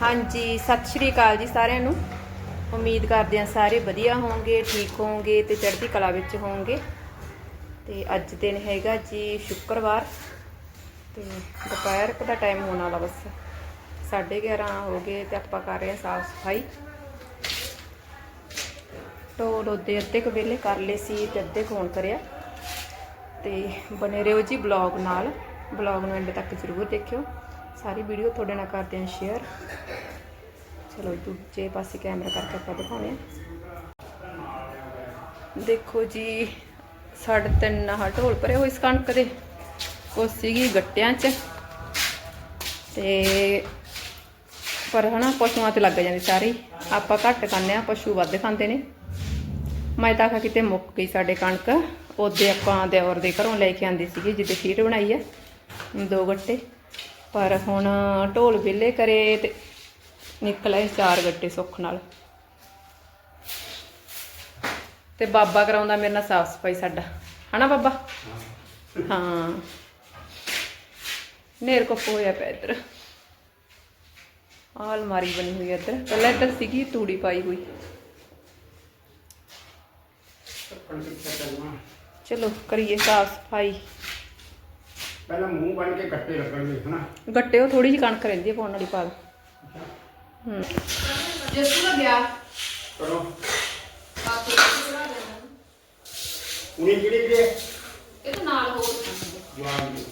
ਹਾਂਜੀ, ਸਤਿ ਸ਼੍ਰੀ ਅਕਾਲ ਜੀ ਸਾਰਿਆਂ ਨੂੰ। ਉਮੀਦ ਕਰਦੇ ਹਾਂ ਸਾਰੇ ਵਧੀਆ ਹੋਵੋਗੇ ਠੀਕ ਹੋਵੋਗੇ ਤੇ ਚੜ੍ਹਦੀ ਕਲਾ ਵਿੱਚ ਹੋਵੋਗੇ ਤੇ ਅੱਜ ਦਿਨ ਹੈਗਾ ਜੀ ਸ਼ੁੱਕਰਵਾਰ ਤੇ ਦੁਪਹਿਰ ਦਾ ਟਾਈਮ ਹੋਣ ਵਾਲਾ ਬਸ। 11:30 ਹੋ ਗਏ ਤੇ ਆਪਾਂ ਕਰ ਰਹੇ ਹਾਂ ਸਾਫ਼ ਸਫ਼ਾਈ। ਢੋਲ ਉਹਦੇ ਅੱਧੇ ਕੁ ਵੇਲੇ ਕਰ ਲਏ ਸੀ ਤੇ ਅੱਧੇ ਕੁ ਹੁਣ ਕਰਿਆ। ਤੇ ਬਨੇ ਰਹੋ ਜੀ ਬਲੌਗ ਨਾਲ। ਬਲੌਗ ਨੂੰ ਐਂਡ ਤੱਕ ਜ਼ਰੂਰ ਦੇਖਿਓ। ਸਾਰੀ ਵੀਡੀਓ ਤੁਹਾਡੇ ਨਾਲ ਕਰਦੇ ਹਾਂ ਸ਼ੇਅਰ ਚਲੋ ਦੂਜੇ ਪਾਸੇ ਕੈਮਰਾ ਕਰਕੇ ਆਪਾਂ ਦਿਖਾਉਂਦੇ ਹਾਂ। ਦੇਖੋ ਜੀ, ਸਾਡੇ ਤਿੰਨ ਆਹ ਢੋਲ ਭਰੇ ਹੋਏ ਇਸ ਕਣਕ ਦੇ। ਕੁਛ ਸੀਗੀ ਗੱਟਿਆਂ 'ਚ। ਤੇ ਪਰ ਹਨਾ, ਪਸ਼ੂਆਂ ਤੇ ਲੱਗ ਜਾਂਦੀ ਸਾਰੀ। ਆਪਾਂ ਘੱਟ ਖਾਂਦੇ ਆ ਪਸ਼ੂ ਵੱਧ ਖਾਂਦੇ ਨੇ। ਮੈਂ ਤਾਂ ਆਖਿਆ ਕਿਤੇ ਮੁੱਕ ਗਈ ਸਾਡੇ ਕਣਕ। ਉਹਦੇ ਆਪਾਂ ਦਿਓਰ ਦੇ ਘਰੋਂ ਲੈ ਕੇ ਆਂਦੀ ਸੀਗੀ ਜਿੱਦੇ ਖੀਰ ਬਣਾਈ ਆ ਦੋ ਗੱਟੇ। ਪਰ ਹੁਣ ਢੋਲ ਵਿਲੇ ਕਰੇ ਤੇ ਨਿਕਲੇ ਚਾਰ ਗੱਟੇ ਸੁੱਖ ਨਾਲ। ਤੇ ਬਾਬਾ ਕਰਾਉਂਦਾ ਮੇਰੇ ਨਾਲ ਸਾਫ਼ ਸਫ਼ਾਈ ਸਾਡਾ। ਹਨਾ ਬਾਬਾ? ਹਾਂ। ਨੇਰ ਕੋ ਹੋਇਆ ਪਿਆ ਇੱਧਰ। ਆਹ ਅਲਮਾਰੀ ਬਣੀ ਹੋਈ ਹੈ ਇੱਧਰ। ਪਹਿਲਾਂ ਇੱਧਰ ਸੀਗੀ ਤੂੜੀ ਪਾਈ ਹੋਈ। ਚਲੋ ਕਰੀਏ ਸਾਫ਼ ਸਫ਼ਾਈ। ਪਹਿਲਾਂ ਮੂੰਹ ਬਣ ਕੇ ਕੱਟੇ ਲੱਗਣਗੇ ਹਨਾ? ਗੱਟੇ ਉਹ ਥੋੜੀ ਜਿਹੀ ਕਣਕ ਰਹਿੰਦੀ ਹੈ ਪਾਉਣ ਵਾਲੀ ਪਾ। ਹੂੰ। ਜਸੂ ਦਾ ਗਿਆ ਕਰੋ ਉਹਨੇ ਕਿਹੜੇ ਕਿਹੜੇ ਇਹ ਤਾਂ ਨਾਲ ਹੋ ਜਵਾਬ ਦਿਓ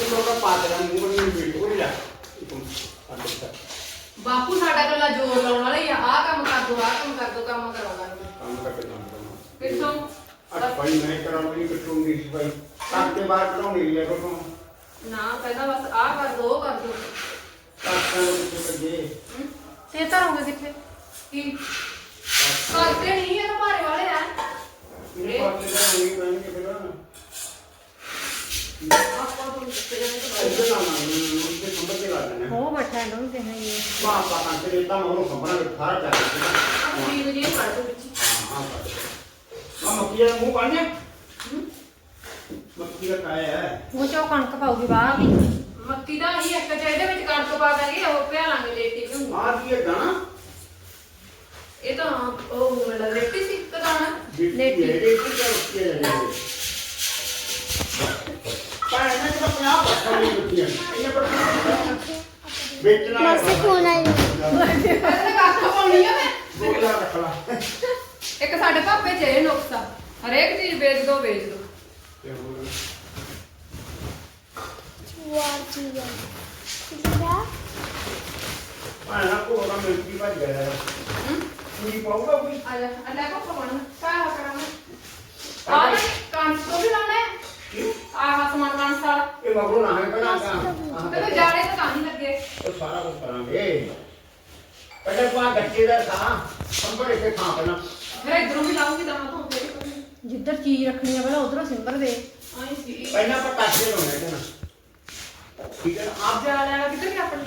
ਇਹ ਲੋਕਾਂ ਪਾ ਦੇਣਾ ਮੂੰਹ ਬਣ ਕੇ ਬੀਟ ਹੋ ਜਾ ਬਾਪੂ ਸਾਡਾ ਗੱਲਾਂ ਜੋਰ ਲਾਉਣ ਵਾਲਾ ਹੀ ਆ ਆਹ ਕੰਮ ਕਰ ਦੋ ਆਹ ਕੰਮ ਕਰ ਦੋ ਕੰਮ ਕਰਾਉਂਦਾ ਨੀ। ਕੰਮ ਕਰਕੇ ਕੰਮ ਕਰਨਾ ਕਿੱਥੋਂ ਅੱਜ ਭਾਈ ਮੈਂ ਕਰਾਉਂਗੀ ਕਟੂੰਗੀ ਸੀ ਭਾਈ ਕੱਟ ਕੇ ਬਾਹਰ ਕਢਾਉਣੀ ਹੈ ਕੋਲੋਂ ਨਾ ਪਹਿਲਾਂ ਬਸ ਆਹ ਕਰ ਦੋ ਉਹ ਕਰ ਦੋ ਕੱਟਾਂ ਨੂੰ ਕਿੱਥੇ ਕੱਢੇ ਤੇ ਧਰੋਗੇ ਕਿੱਥੇ ਕੀ ਕਰਦੇ ਨਹੀਂ ਇਹ ਤਾਂ ਭਾਰੇ ਵਾਲੇ ਆ ਇਹ ਪਾਸੇ ਦਾ ਨਹੀਂ ਪੈਣਗੇ ਫਿਰ ਆਪਾਂ ਤੋਂ ਕਿੱਥੇ ਜਾਣੇ ਤਾਂ ਇੱਧਰ ਨਾ ਮਾਰ ਉਹਦੇ ਸੰਭਲ ਕੇ ਲਾ ਦੇਣਾ ਹੋ ਬੈਠਾ ਨੂੰ ਤੇ ਹੈ ਮਾਂ ਤਾਂ ਵੀਰ ਜੀ ਫੜ ਦੋ ਵਿੱਚ ਹਾਂ ਹਾਂ ਮਾਂ ਮੱਕੀ ਦਾ ਮੂੰਹ ਪਾਣੇ ਮੱਕੀ ਦਾ ਕਾਇਆ ਹੈ। ਉਹ ਚੋਂ ਕਣਕ ਪਾਉਗੀ ਬਾਹਰ ਵੀ ਮੱਕੀ ਦਾ ਹੀ ਇੱਕ ਚਾਹੀਦੇ ਵਿੱਚ ਕਣਕ ਪਾ ਦਾਂਗੇ ਉਹ ਪਿਆ ਲਾਂਗੇ ਲੇਟੀ ਨੂੰ। ਆਹ ਕੀ ਹੈ ਗਾਣਾ? ਇਹ ਤਾਂ ਉਹ ਮੇਰਾ ਲੇਟੀ ਸੀ ਕਦਾਣਾ ਲੇਟੀ ਹੈ। ਲੇਟੀ ਕਿਆ ਉੱਤੇ ਹੈ। ਪਰ ਇਹਨਾਂ ਦਾ ਪੰਜਾਬ ਪੱਕਾ ਨਹੀਂ ਉੱਤੀ ਹੈ ਇਹ ਪਰ ਵੇਚਣਾ ਮਾਸੀ ਕੋਲ ਆਈ ਇਹਦੇ ਕੱਖ ਪਾਉਣੀ ਆ ਬੋਲਾ ਰੱਖ ਲਾ ਇੱਕ ਸਾਡੇ ਪਾਪੇ ਚ ਇਹ ਨੁਕਸਾ ਹਰੇਕ ਚੀਜ਼ ਵੇਚ ਦੋ ਵੇਚ ਦੋ। ਤੇ ਹੋਰ ਵਾਰ ਚੀਜ਼ ਕਿਹਦਾ ਪਾਣਾ ਕੋ ਨਾ ਮਿਲਦੀ ਭੱਜ ਗਿਆ ਹੂੰ? ਪੂਰੀ ਪਾਊਗਾ ਕੋਈ ਆ ਜਾ ਆ ਲੈ ਕੋ ਪਾਉਣਾ ਕਾਹ ਕਰਾਂਗੇ ਆ ਨਾ ਕਾਂਸ ਤੋਂ ਵੀ ਲਾਉਣਾ ਹੈ। ਆਹ ਸਮਾਨ ਕਾਂਸ ਵਾਲਾ ਇਹ ਮਗਰੋਂ ਨਾ ਹੈ ਪਹਿਲਾਂ ਤਾਂ ਤੇ ਜਾੜੇ ਤਾਂ ਤਾਂ ਨਹੀਂ ਲੱਗੇ। ਉਹ ਸਾਰਾ ਕੁਝ ਕਰਾਂਗੇ। ਪਹਿਲੇ ਪਾ ਗੱਚੇ ਦਾ ਥਾਂ ਸੰਭੜੇ ਕੇ ਥਾਂ ਪਹਿਲਾਂ ਫਿਰ ਇਧਰੋਂ ਵੀ ਲਾਉਂਗੀ ਤਾਂ ਮੈਂ ਤੋਂ ਕਰਾਂਗੀ ਜਿੱਧਰ ਚੀਜ਼ ਰੱਖਣੀ ਆ ਪਹਿਲਾਂ ਉਧਰੋਂ ਸਿੰਬਰ ਦੇ। ਆਈ ਸੀ। ਪਹਿਲਾਂ ਆਪਾਂ ਕੱਚੇ ਲਾਉਣੇ ਇਹਨਾਂ ਠੀਕ ਹੈ ਨਾ? ਆਪ ਜਾ ਲੈਣਾ ਕਿੱਧਰ ਗਿਆ ਆਪਣੇ?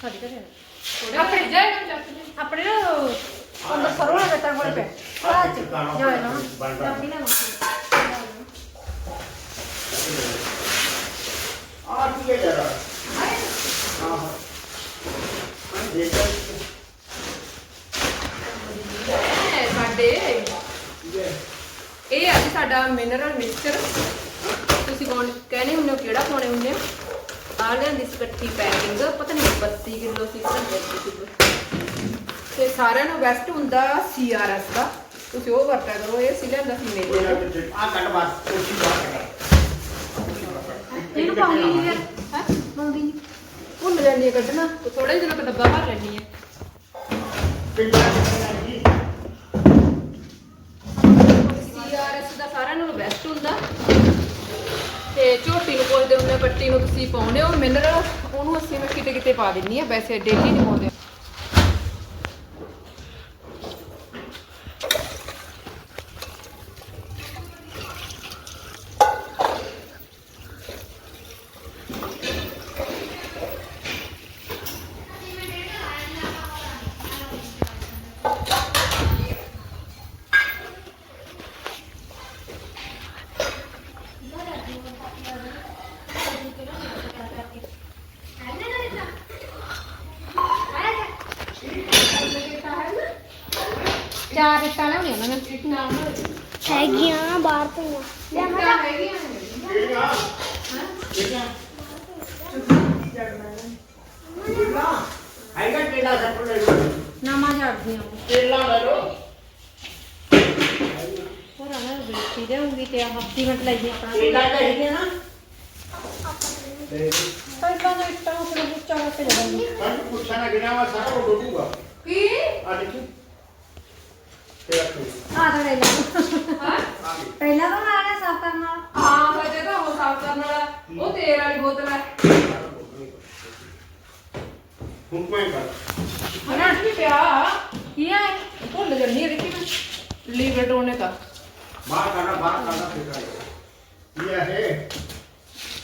ਸਾਡੇ ਘਰੇ ਥੋੜਾ ਫਿਰ ਲੈ ਆਪਣੇ ਨਾ ਉਹ ਸਰੋਂ ਦਾ ਗੱਟਾ ਕੋਲ ਪਿਆ ਆ ਚ। ਜਾਏ ਨਾ। ਚਾਬੀ ਨਾ ਮੱਕੀ ਆ ਕੀ ਹੈ ਜਰਾ ਆਏ ਹਾਂ ਹਾਂ ਹਾਂ ਦੇਖੋ ਇਹ ਸਾਡੇ ਇਹ ਇਹ ਆ ਜੀ ਸਾਡਾ ਮਿਨਰਲ ਮਿਕਸਚਰ ਤੁਸੀਂ ਕੌਣ ਕਹਿੰਦੇ ਹੁੰਦੇ ਹੋ ਕਿਹੜਾ ਪਾਉਣੇ ਹੁੰਦੇ ਹੋ ਆ ਲਿਆਂਦੀ ਸੀ ਇਕੱਠੀ ਪੈਕਿੰਗ ਪਤਾ ਨਹੀਂ 32 ਕਿਲੋ ਸੀ ਪਤਾ ਨਹੀਂ 32 ਕਿਲੋ ਤੇ ਸਾਰਿਆਂ ਨੂੰ ਬੈਸਟ ਹੁੰਦਾ ਸੀਆਰਐਸ ਦਾ। ਤੁਸੀਂ ਉਹ ਵਰਤਿਆ ਕਰੋ ਇਹ ਸੀ ਲਿਆਂਦਾ ਸੀ ਮੇਲੇ ਦਾ। ਆ ਕੱਟ ਬਾਤ ਕੋਸ਼ੀ ਬਾਤ ਇਹਨੂੰ ਪਾਉਂਦੀ ਨਹੀਂ ਯਾਰ ਹੈ? ਪਾਉਂਦੀ ਨਹੀਂ ਭੁੱਲ ਜਾਂਦੀ ਹੈ ਕੱਢਣਾ। ਥੋੜੇ ਦਿਨਾਂ ਤੱਕ ਡੱਬਾ ਭਰ ਲੈਣੀ ਹੈ ਪਿੰਡਾਂ ਦੇ ਜੀ ਸੀਆਰਐਸ ਦਾ ਸਾਰਿਆਂ ਨਾਲੋਂ ਬੈਸਟ ਹੁੰਦਾ। ਤੇ ਝੋਟੀ ਨੂੰ ਪੁੱਛਦੇ ਹੁੰਦੇ ਆ, ਪੱਟੀ ਨੂੰ ਤੁਸੀਂ ਪਾਉਂਦੇ ਹੋ ਮਿਨਰਲ ਉਹਨੂੰ ਅਸੀਂ ਮੈਂ ਕਿਤੇ ਕਿਤੇ ਪਾ ਦਿੰਨੀ ਆ ਵੈਸੇ ਡੇਲੀ ਨਹੀਂ ਪਾਉਂਦੇ। ਹੈਗੀਆਂ ਬਾਹਰ ਪਈਆਂ ਲਿਆ ਮੈਂ ਇੱਟਾਂ ਹੈਗੀਆਂ ਨੇ। ਕਿਹੜੀਆਂ ਕਿਹੜੀਆਂ ਹੈਗਾ ਟੇਲਾ ਸੱਟ ਲੈ ਲਓ ਨਾਮਾ ਝਾੜਦੀਆਂ ਟੇਲਾ ਲੈ ਲਓ ਹੋਰ ਆ ਮੈਂ ਵੇਚੀ ਦੇਉਂਗੀ ਤੇ ਆ ਹਫਤੀ ਮਿੰਟ ਲੱਗਦੀ ਆਪਣਾ। ਟੇਲਾ ਚਾਹੀਦੀ ਨਾ। ਪਹਿਲਾਂ ਤਾਂ ਇੱਟਾਂ ਉਸਨੇ ਬੁੱਚਾ ਕਰਕੇ ਜਾਵਾਂਗੀ ਸਾਨੂੰ ਪੁੱਛਣਾ ਨਾ ਗਿਣਾ ਵਾ ਸਾਰਾ ਉਹ ਡੁੱਬੂਗਾ ਕੀ? ਆ ਦੇਖੀ। ਤੇ ਰੱਖੋ ਆ ਤਾਂ ਲੈ ਲਾ ਹਾਂ? ਆ ਗਈ ਪਹਿਲਾਂ ਤਾਂ ਮੈਂ ਆਣੇ ਸਾਫ਼ ਕਰਨ ਨਾਲ ਹਾਂ ਸੱਚੇ ਤਾਂ ਉਹ ਸਾਫ਼ ਕਰਨ ਵਾਲਾ ਉਹ ਤੇਲ ਵਾਲੀ ਬੋਤਲ ਹੈ। ਹੁਣ ਮੈਂ ਕਰ। ਹਨਾ ਕੀ ਪਿਆ? ਕੀ ਇਹ? ਭੁੱਲ ਜੰਨੀ ਹੈ ਦੇਖੀ ਮੈਂ। ਲੀਵਰ ਟੋਨੇ ਦਾ ਬਾਹਰ ਕਾਢਾ ਬਾਹਰ ਕਾਢਾ ਫਿਕਰ ਇਹ? ਹੈ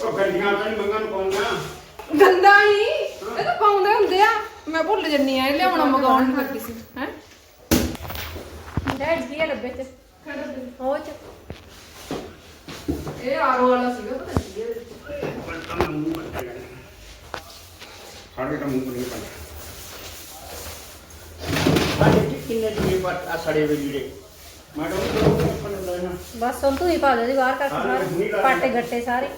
ਉਹ ਗੱਡੀਆਂ ਤਾਂ ਨਹੀਂ ਮੰਗਣ ਪਾਉਂਗਾ ਗੰਦਾ ਨਹੀਂ ਇਹ ਤਾਂ ਪਾਉਂਦੇ ਹੁੰਦੇ ਆ। ਮੈਂ ਭੁੱਲ ਜੰਨੀ ਆ ਇਹ ਲਿਆਉਣਾ ਮਗਾਉਣ ਲੱਗੀ ਸੀ। ਹੈ? ਡੈਡ ਦੀ ਡੱਬੇ ਚ। ਹੋ ਚ? ਇਹ ਆਰੋ ਵਾਲਾ ਸੀਗਾ ਪਤਾ ਨਹੀਂ ਇਹਦੇ ਵਿੱਚ। ਪਰ ਤਾਂ ਮੂੰਹ ਬੰਦ ਕਰ ਸਾਡੇ ਤਾਂ ਮੂੰਹ ਨਹੀਂ ਬੰਦ ਸਾਡੇ ਕਿੰਨੇ ਦੀ ਬਾਤ ਆ ਸੜੇ ਵੇ ਲੀੜੇ ਮੈਡਮ ਉਹ ਆਪਣ ਲੈਣਾ ਬਸ ਹੁਣ ਤੂੰ ਹੀ ਪਾ ਦੇ ਦੀ ਬਾਹਰ ਨਹੀਂ ਬਾਹਰ ਪਾਟੇ। ਗੱਟੇ ਸਾਰੇ।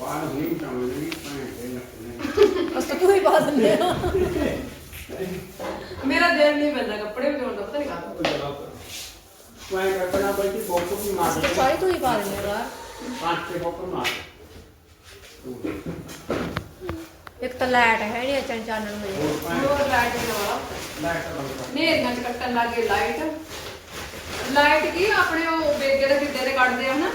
ਬਾਹਰ ਨਹੀਂ ਚਾਹੁੰਦੇ ਨਹੀਂ ਭਾਂ ਦੇ ਬਸ ਤੂੰ ਹੀ ਪਾ ਦਿੰਦੇ ਆ। ਮੇਰਾ ਦਿਲ ਨਹੀਂ ਪੈਂਦਾ ਕੱਪੜੇ ਵਜਾਉਣ ਦਾ ਪਤਾ ਨਹੀਂ ਕਾਹਤੋਂ ਦੇ। ਤੂੰ ਪਾ ਇੱਕ ਤਾਂ ਲਾਈਟ ਹੈ ਨਹੀਂ ਅਚਨ ਚਾਨਣ ਹੋਈ ਹੋਰ ਲਾਈਟ ਵਾਲਾ ਲਾਈਟ ਬੰਦ ਕਰ ਨੇਰੀਆਂ ਚ ਕੱਟਣ ਲੱਗੇ ਲਾਈਟ। ਲਾਈਟ ਕੀ ਆਪਣੇ ਉਹ ਬੇਗੇ ਦੇ ਕਿੱਡੇ ਦੇ ਕੱਢਦੇ ਆ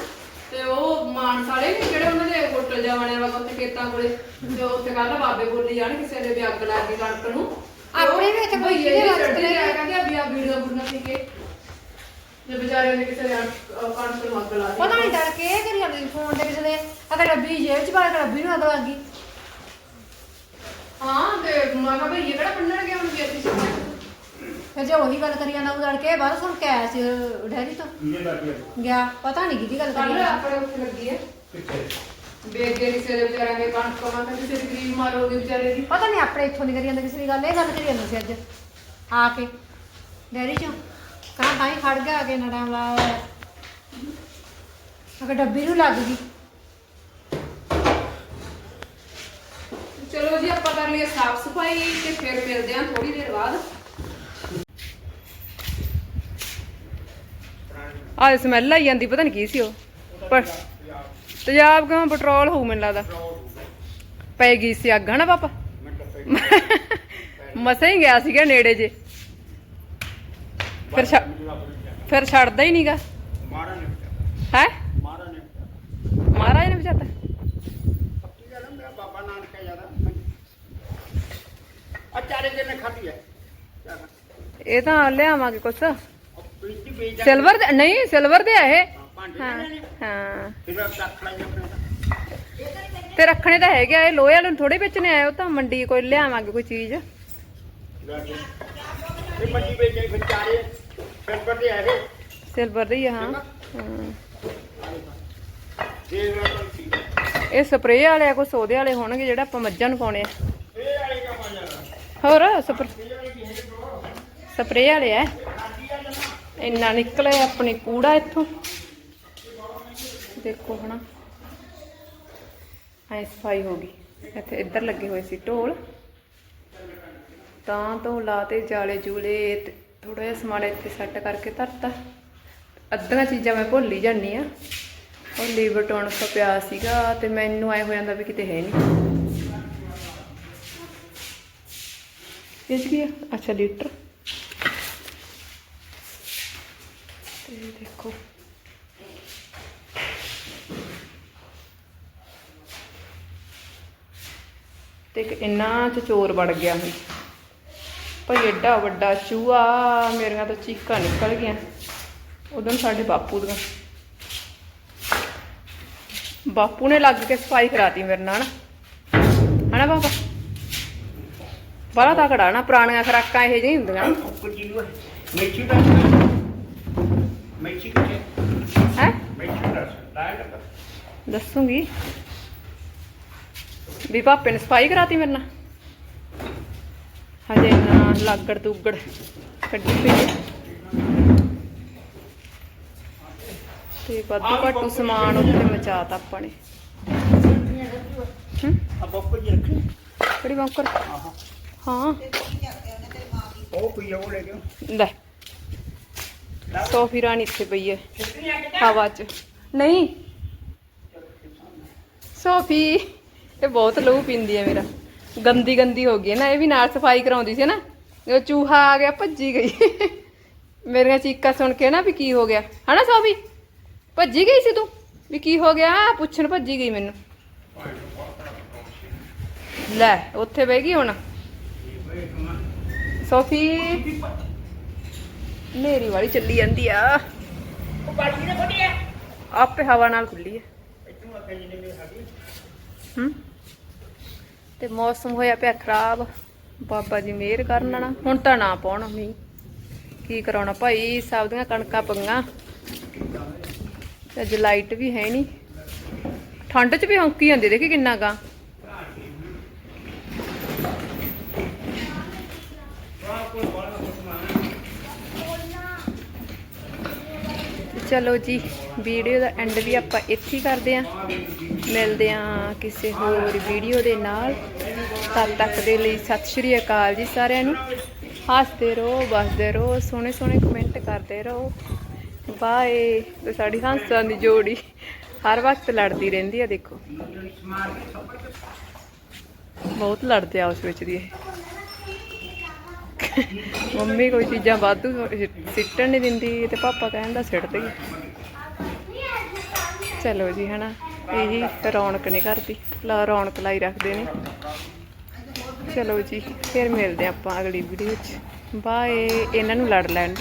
ਤੇ ਉਹ ਮਾਨਸ ਵਾਲੇ ਨੀ ਜਿਹੜੇ ਉਹਨਾਂ ਦੇ ਹੋਟਲ ਜਾ ਬਣਿਆ ਵਾ ਉੱਥੇ ਖੇਤਾਂ ਕੋਲੇ ਤੇ ਉੱਥੇ ਕੱਲ ਬਾਬੇ ਬੋਲੀ ਜਾਣ ਕਿਸੇ ਦੇ ਵੀ ਅੱਗ ਲੱਗ ਗਈ ਕਣਕ ਨੂੰ। ਤੇ ਆਪਣੇ ਵੀ ਇੱਥੇ ਕੋਈ ਭਈਏ ਜਿਹਦੇ ਜਿਹੇ ਵਾਸਤੇ ਚੜ੍ਹਦੇ ਆ ਕਹਿੰਦੇ ਆ ਵੀ ਆ ਵੀਡੀਓ ਬੁਣਾ ਸੀ ਕੇ ਤੇ ਵਿਚਾਰੇ ਨੇ ਕਿਸੇ ਲਾ ਦਿੱਤੀ। ਪਤਾ ਨਹੀਂ ਡਰ ਕੇ ਇਹ ਕਰੀ ਜਾਂਦੇ ਫੋਨ ਤੇ ਕਿਸੇ ਦੇ। ਅਗਰ ਡੱਬੀ ਜੇਬ ਚ ਪਾ ਕੇ ਡੱਬੀ ਨੂੰ ਅੱਗ ਲੱਗ ਗਈ। ਹਾਂ ਤੇ ਮੈਂ ਕਿਹਾ ਭਈਏ ਕਿਹੜਾ ਬੰਨਣ ਗਿਆ ਹੁਣ ਵੀ ਅਸੀਂ ਫਿਰ ਜੇ ਉਹੀ ਗੱਲ ਕਰੀ ਜਾਂਦਾ ਉਹ ਲੜ ਕੇ ਬਾਹਰ ਸੁਣ ਕੇ ਆਇਆ ਸੀ ਡੈਰੀ ਤੋਂ ਗਿਆ ਪਤਾ ਨਹੀਂ ਕਿਹਦੀ ਗੱਲ ਕਰੀ ਕੱਲ ਜਾਂਦਾ। ਆਪਣੇ ਉੱਥੇ ਲੱਗੀ ਹੈ। ਕਿੱਥੇ? ਬੇਗੇ ਕਿਸੇ ਦੇ ਵਿਚਾਰਿਆਂ ਦੇ ਕਣਕ ਮਾਂ ਕਿਸੇ ਦੀ ਗਰੀਬ ਮਾਰ ਹੋ ਗਈ ਵਿਚਾਰੇ ਦੀ। ਪਤਾ ਨਹੀਂ ਆਪਣੇ ਇੱਥੋਂ ਦੀ ਕਰੀ ਜਾਂਦਾ ਕਿਸੇ ਦੀ ਗੱਲ ਇਹ ਗੱਲ ਕਰੀ ਜਾਂਦਾ ਸੀ ਅੱਜ। ਆ ਕੇ ਡੈਰੀ ਚੋਂ। ਕਹਾਂ ਤਾਂ ਹੀ ਖੜ ਗਿਆ ਆ ਕੇ ਨਾ ਟਾਈਮ ਲਾਇਆ ਹੋਇਆ ਅਗਰ ਡੱਬੀ ਨੂੰ ਲੱਗ ਗਈ। ਚਲੋ ਜੀ ਆਪਾਂ ਕਰ ਲਈਏ ਸਾਫ਼ ਸਫ਼ਾਈ ਤੇ ਫਿਰ ਮਿਲਦੇ ਹਾਂ ਥੋੜੀ ਦੇਰ ਬਾਅਦ। ਆ ਸਮੈਲ ਆਈ ਜਾਂਦੀ ਪਤਾ ਨਹੀਂ ਕੀ ਸੀ ਉਹ। ਪਰ ਤੇਜ਼ਾਬ ਕਿਉਂ ਪੈਟਰੋਲ ਹੋਊ ਮੈਨੂੰ ਲੱਗਦਾ। ਪੈ ਗਈ ਸੀ ਅੱਗ ਹਨਾ ਪਾਪਾ? ਮਸਾਂ ਹੀ ਗਿਆ ਸੀਗਾ ਨੇੜੇ ਜੇ। ਫਿਰ ਛੱਡ ਫਿਰ ਛੱਡਦਾ ਹੀ ਨਹੀਂਗਾ ਮਾਰਾ ਨੇ ਹੈ? ਮਾਰਾ ਨੇ ਮਹਾਰਾਜ ਨੇ ਬਚਾਤਾ। ਪੱਕੀ ਗੱਲ ਆ, ਮੇਰਾ ਬਾਬਾ ਨਾਨਕ ਹੈ ਜ਼ਿਆਦਾ ਆ ਚਾਰੇ ਜਿਹਨੇ ਖਾਧੀ ਹੈ। ਇਹ ਤਾਂ ਲਿਆਵਾਂਗੇ ਕੁਛ। ਉਹ ਪ੍ਰੀਤੀ ਵੇਚ ਸਿਲਵਰ ਦੇ ਨਹੀਂ ਸਿਲਵਰ ਦੇ ਆ ਇਹ। ਭਾਂਡੇ ਹਾਂ ਲੈਣੇ ਨੇ ਹਾਂ। ਫਿਰ ਰੱਖ ਲਈ ਆਪਣੇ ਦਾ ਤੇ ਰੱਖਣੇ ਤਾਂ ਹੈਗੇ ਆ ਇਹ ਲੋਹੇ ਵਾਲੇ ਨੂੰ ਥੋੜੇ ਵੇਚਣੇ ਆਏ ਉਹ ਤਾਂ ਮੰਡੀ ਕੋਈ ਲਿਆਵਾਂਗੇ ਕੋਈ ਚੀਜ਼। ਇਹ ਮੰਡੀ ਵੇਚੇ ਫਿਰ ਚਾਰੇ। ਫਿਰ ਪੱਤੇ ਆਏ ਸਿਲਵਰ ਦੇ ਹੀ ਆ, ਹਾਂ। ਹਾਂ। ਇਹ ਵਾਲਾ ਠੀਕ ਹੈ ਇਹ ਸਪਰੇਅ ਵਾਲੇ ਆ ਕੋਈ ਸੋਦੇ ਵਾਲੇ ਹੋਣਗੇ ਜਿਹੜਾ ਆਪਾਂ ਮੱਝਾਂ ਨੂੰ ਪਾਉਣੇ ਆ। ਇਹ ਵਾਲੇ ਕਾ ਪਾ ਜਾਣਾ। ਹੋਰ ਸਪਰ ਸਪਰੇਅ ਵਾਲੇ ਆ? ਆ। ਇੰਨਾ ਨਿਕਲੇ ਆਪਣੀ ਕੂੜਾ ਇੱਥੋਂ। ਦੇਖੋ ਹਨਾ। ਐ ਸਫ਼ਾਈ ਹੋ ਗਈ। ਇੱਥੇ ਇੱਧਰ ਲੱਗੇ ਹੋਏ ਸੀ ਢੋਲ। ਤਾਂ ਤੋਂ ਲਾਤੇ ਜਾਲੇ ਜੂਲੇ ਤੇ ਥੋੜਾ ਜਿਹਾ ਸਮਾਨ ਇੱਥੇ ਸੈੱਟ ਕਰਕੇ ਧਰਤਾ। ਅੱਧੀਆਂ ਚੀਜ਼ਾਂ ਮੈਂ ਭੁੱਲ ਹੀ ਜਾਂਦੀ ਆ ਉਹ ਲੀਵਰ ਟੋਨਕ ਪਿਆ ਸੀਗਾ ਤੇ ਮੈਨੂੰ ਐ ਹੋ ਜਾਂਦਾ ਵੀ ਕਿਤੇ ਹੈ ਨਹੀਂ। ਇਹ ਕੀ ਅੱਛਾ, ਲੀਟਰ। ਤੇ ਦੇਖੋ। ਤੇ ਇੱਕ ਇੰਨਾ ਚ ਚੋਰ ਵੜ ਗਿਆ ਹੁਣ ਭਾਈ ਐਡਾ ਵੱਡਾ ਚੂਹਾ ਮੇਰੀਆਂ ਤਾਂ ਚੀਕਾਂ ਨਿਕਲ ਗਈਆਂ। ਉਦੋਂ ਸਾਡੇ ਬਾਪੂ ਦੀਆਂ। ਬਾਪੂ ਨੇ ਲੱਗ ਕੇ ਸਫ਼ਾਈ ਕਰਾਤੀ ਮੇਰੇ ਨਾਲ। ਹਨਾ ਬਾਬਾ? ਬੜਾ ਤਕੜਾ ਨਾ ਪੁਰਾਣੀਆਂ ਖਰਾਕਾਂ ਇਹੋ ਜਿਹੀਆਂ ਹੁੰਦੀਆਂ। ਮੇਚੀ ਦਾ ਮੇਚੀ ਕਿੱਥੇ ਹੈ? ਮੇਚੀ ਦਾ ਲਾਇਆ ਲੱਗਾ। ਦੱਸੂਗੀ। ਵੀ ਪਾਪੇ ਨੇ ਸਫ਼ਾਈ ਕਰਾਤੀ ਮੇਰੇ ਨਾਲ। ਹਜੇ ਨਾ ਲਾਗੜ ਤੂਗੜ ਕੱਢੀ ਪਈ। ਤੇ ਵਾਧੂ ਘਾਟੂ ਸਮਾਨ ਉੱਥੇ ਮਚਾਤਾ ਆਪਾਂ ਨੇ। ਹੂੰ? ਆ ਬੱਕਰ ਜੀ ਰੱਖੀ ਕਿਹੜੀ ਬੰਕਰ ਆਹਾਂ। ਹਾਂ। ਉਹ ਪਈ ਉਹ ਲੈ ਕੇ ਲੈ। ਸੋਫੀ ਰਾਣੀ ਇੱਥੇ ਪਈ ਹੈ ਹਵਾ 'ਚ। ਨਹੀਂ। ਸੋਫੀ ਇਹ ਬਹੁਤ ਲਹੂ ਪੀਂਦੀ ਹੈ ਮੇਰਾ। ਗੰਦੀ ਗੰਦੀ ਹੋ ਗਈ ਹੈ ਨਾ ਇਹ ਵੀ ਨਾਲ ਸਫ਼ਾਈ ਕਰਾਉਂਦੀ ਸੀ ਨਾ ਉਹ ਚੂਹਾ ਆ ਗਿਆ ਭੱਜੀ ਗਈ। ਮੇਰੀਆਂ ਚੀਕਾਂ ਸੁਣ ਕੇ ਨਾ ਵੀ ਕੀ ਹੋ ਗਿਆ। ਹਨਾ ਸੋਫੀ ਭੱਜੀ ਗਈ ਸੀ ਤੂੰ? ਵੀ ਕੀ ਹੋ ਗਿਆ? ਪੁੱਛਣ ਭੱਜੀ ਗਈ ਮੈਨੂੰ। ਲੈ ਉੱਥੇ ਬਹਿ ਗਈ ਹੁਣ। ਸੋਫੀ? ਮੇਰੀ ਵਾਲੀ ਚੱਲੀ ਜਾਂਦੀ ਆ। ਉਹ ਬਾਲਟੀ ਨੇ ਖੋਲੀ ਆ। ਆਪੇ ਹਵਾ ਨਾਲ ਖੁੱਲੀ ਹੈ ਇੱਥੋਂ ਅੱਗੇ ਜਿਹਨੇ ਮੇਰੀ ਸਾਡੀ ਹਮ ਤੇ ਮੌਸਮ ਹੋਇਆ ਪਿਆ ਖਰਾਬ। ਬਾਬਾ ਜੀ ਮਿਹਰ ਕਰਨ ਨਾ। ਹੁਣ ਤਾਂ ਨਾ ਪਾਉਣ ਮੀਂਹ। ਕੀ ਕਰਾਉਣਾ ਭਾਈ, ਸਭ ਦੀਆਂ ਕਣਕਾਂ ਪੰਗਾ। ਤੇ ਅੱਜ ਲਾਈਟ ਵੀ ਹੈ ਨਹੀਂ ਠੰਡ 'ਚ ਵੀ ਹੌਂਕੀ ਜਾਂਦੀ ਦੇਖੀ ਕਿੰਨਾ ਗਾ। ਚਲੋ ਜੀ, ਵੀਡੀਓ ਦਾ ਐਂਡ ਵੀ ਆਪਾਂ ਇੱਥੇ ਹੀ ਕਰਦੇ ਆਂ ਮਿਲਦੇ ਆਂ ਕਿਸੇ ਹੋਰ ਵੀਡੀਓ ਦੇ ਨਾਲ। ਤਦ ਤੱਕ ਦੇ ਲਈ ਸਤਿ ਸ਼੍ਰੀ ਅਕਾਲ ਜੀ ਸਾਰਿਆਂ ਨੂੰ। ਹੱਸਦੇ ਰਹੋ, ਵਸਦੇ ਰਹੋ, ਸੋਹਣੇ ਸੋਹਣੇ ਕਮੈਂਟ ਕਰਦੇ ਰਹੋ। ਬਾਏ ਤੇ ਸਾਡੀ ਹੰਸਾਂ ਦੀ ਜੋੜੀ ਹਰ ਵਕਤ ਲੜਦੀ ਰਹਿੰਦੀ ਆ, ਦੇਖੋ। ਬਹੁਤ ਲੜਦੇ ਆ ਉਸ ਵਿੱਚ ਦੀ ਇਹ। ਮੰਮੀ ਕੋਈ ਚੀਜ਼ਾਂ ਵਾਧੂ ਸਿੱਟਣ ਨਹੀਂ ਦਿੰਦੀ ਤੇ ਪਾਪਾ ਕਹਿੰਦਾ ਸਿੱਟ ਦੇ ਚਲੋ ਜੀ ਹਨਾ, ਇਹੀ ਰੌਣਕ ਨੇ ਕਰਦੀ, ਲਾ ਰੌਣਕ ਲਾਈ ਰੱਖਦੇ ਨੇ। ਚਲੋ ਜੀ, ਫਿਰ ਮਿਲਦੇ ਆਪਾਂ ਅਗਲੀ ਵੀਡੀਓ 'ਚ। ਬਾਏ ਇਹਨਾਂ ਨੂੰ ਲੜ ਲੈਣ